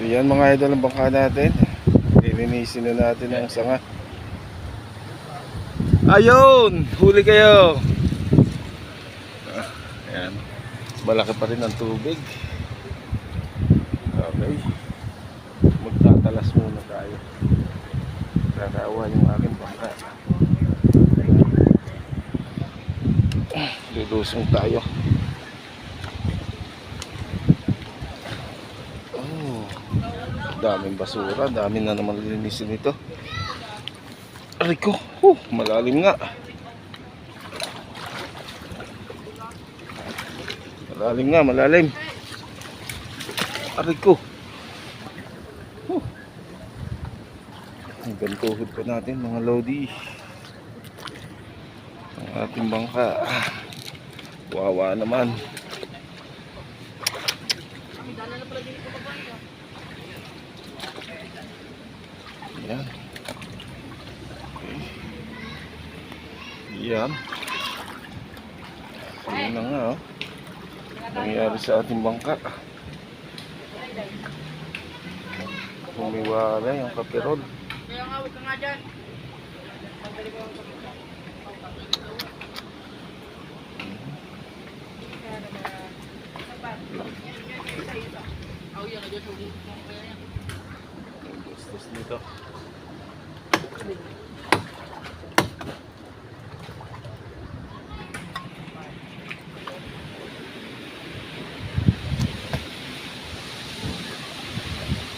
So yan mga idol ang bangka natin. Lilinisin na natin ang sanga. Ayun! Huli kayo! Ah, Ayan. Malaki pa rin ang tubig. Okay. Magtatalas muna tayo. Kakawa yung aking bangka. Lulusong tayo. Oh, daming basura, dami na naman linisin ito. Aray ko, oh, malalim nga. Malalim nga, malalim. Aray ko. Oh. Hanggang tuhod pa natin mga lodi. Ang ating bangka. Wawa naman. Yan. Okay. Yan. Yan na nga oh. Nangyari sa ating bangka. Humiwala yung kapirol. Kaya nga, huwag ka nga dyan. Oh, yan, nandiyan sa gustos nito.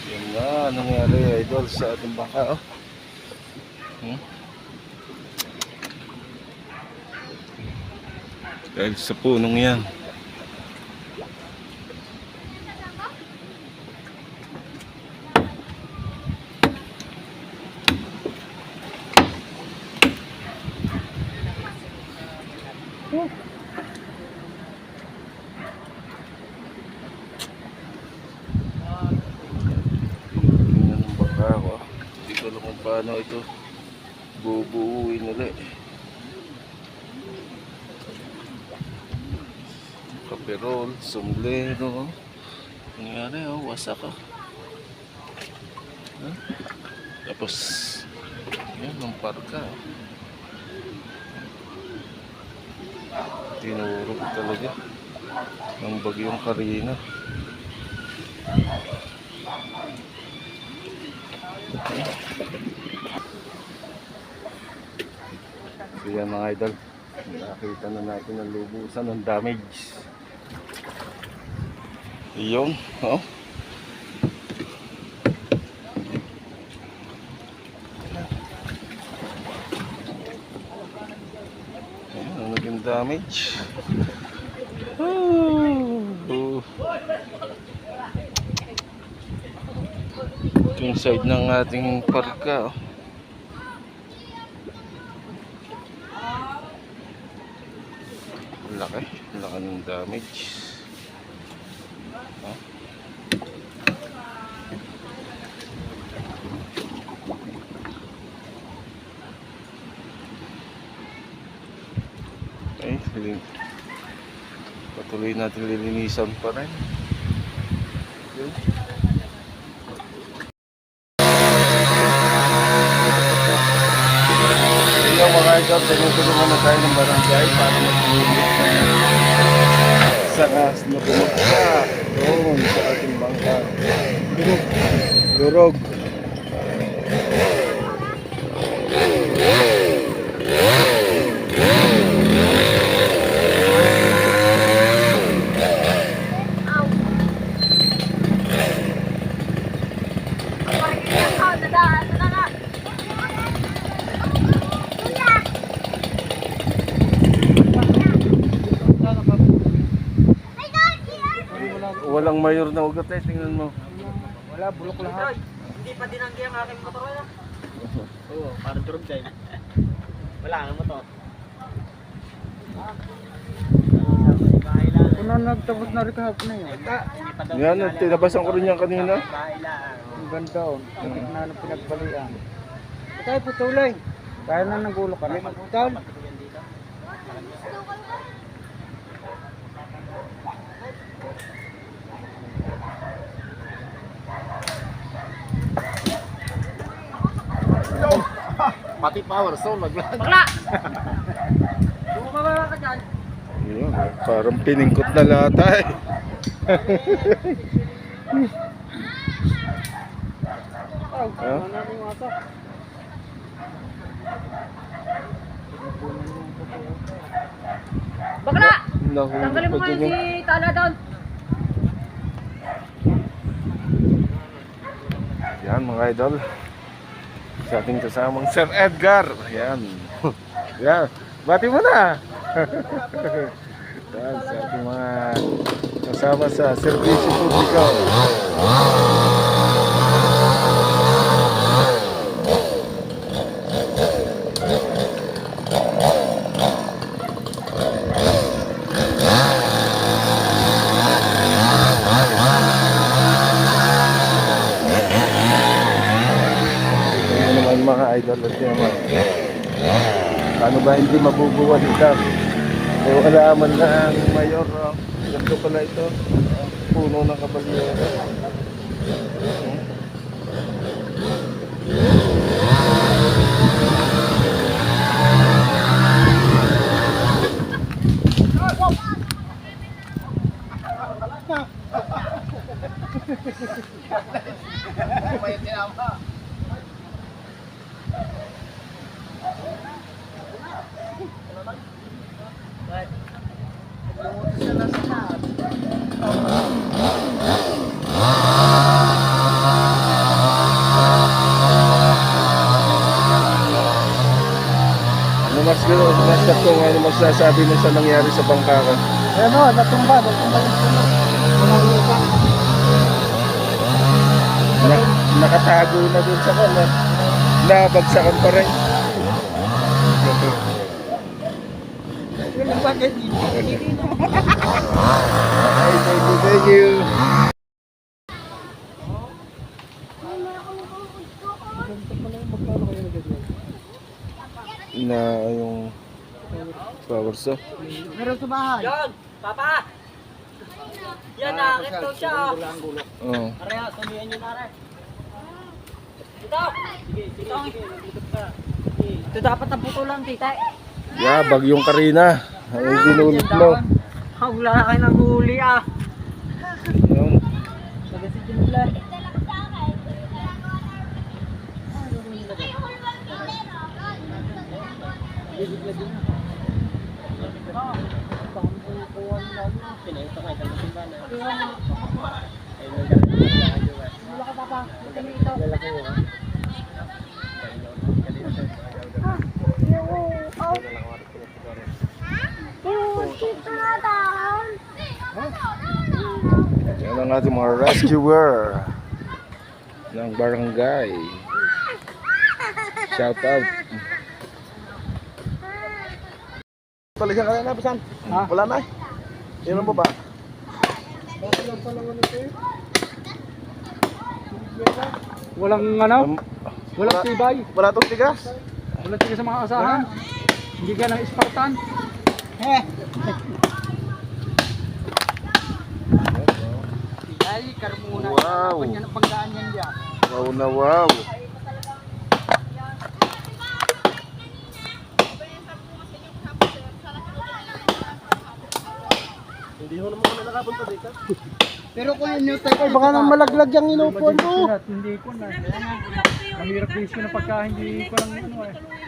Yan nga, nangyari idol sa ating bangka oh. Hmm? Dahil sa punong yan. Baka ako. Hindi ko alam kung paano ito bubuuin ulit. Kaperol, sombrero. Nangyari oh, wasak ah. Huh? Tapos, yan, ang parka. Tinuro ko talaga ng bagyong Karina. So yan mga idol, nakakita na natin ang lubusan ng damage. Iyon, oh. Ayan, ang naging damage. Oh. Ito yung side ng ating parka. Oh. Laki. Laki ng damage. Oh. Okay, lin patuloy natin lilinisan pa rin. Okay. Hello mga idol, tinutulungan na tayo ng barangay para mag-ulit sa kas na bumagsak doon sa ating bangka. Durog. Durog. Walang mayor na ugat eh, tingnan mo. Wala, bulok lahat. Hindi pa dinanggi ang aking motor. Ano? Oo, parang durog din. Wala ang motor. Kung na nagtapos na rin kahapon na yun. Yan, tinabasan ko rin yan kanina. Ang ganda oh. Ang gitna ng pinagbalian. Tayo putulay. Kaya na nagulo ka na. Putal. Pati power soul naglag. Bakla! Bumaba ka dyan. Yun, parang piningkot na lata eh. Ano aso? Bakla! Tanggalin mo pa nga dyan yung yung... si Tala doon. Yan mga idol. Sa ating kasamang Sir Edgar. Yan. Yan. Bati mo na. Yan, sa ating mga kasama sa serbisyo publiko. Yan naman mga idol at naman. Paano ba hindi mabubuwan ito? Eh wala na ang mayor. Oh. Ganito pala ito. Puno ng kabalyero. Mas gulo, mas ko ano magsasabi mo sa nangyari sa bangkakan? Ano, natumba, natumba yung puno. Na, nakatago na dun sa kan. Na, nabagsakan pa rin. Thank you, Na yung power saw. Meron sa bahay. Yan! Papa! Yan, nakakit daw siya. Oh. Areha, sumiyan nyo na rin. Ito! Sige, sige, sige. Ito dapat na putulan, tita. Yeah, bagyong Karina. Ang dinulot mo. Ah, wala na kayo ng huli ah. Yun. Sabi si Jimla. Yan ang ating mga rescuer ng barangay. Shout out. Palisan ka na. Ha? Wala na eh. Yan ang baba. Walang ano, Um, walang wala- tibay. Wala tong tigas. Walang tigil sa mga asahan. Hindi ka ng Spartan. Eh. Ay, karmuna. Wow. Panggaan yan. Wow na wow. Pero kung yun yung tayo, baka nang malaglag yung inupuan mo. Hindi ko na. Mahirap din ko na pagka hindi ko lang ano eh.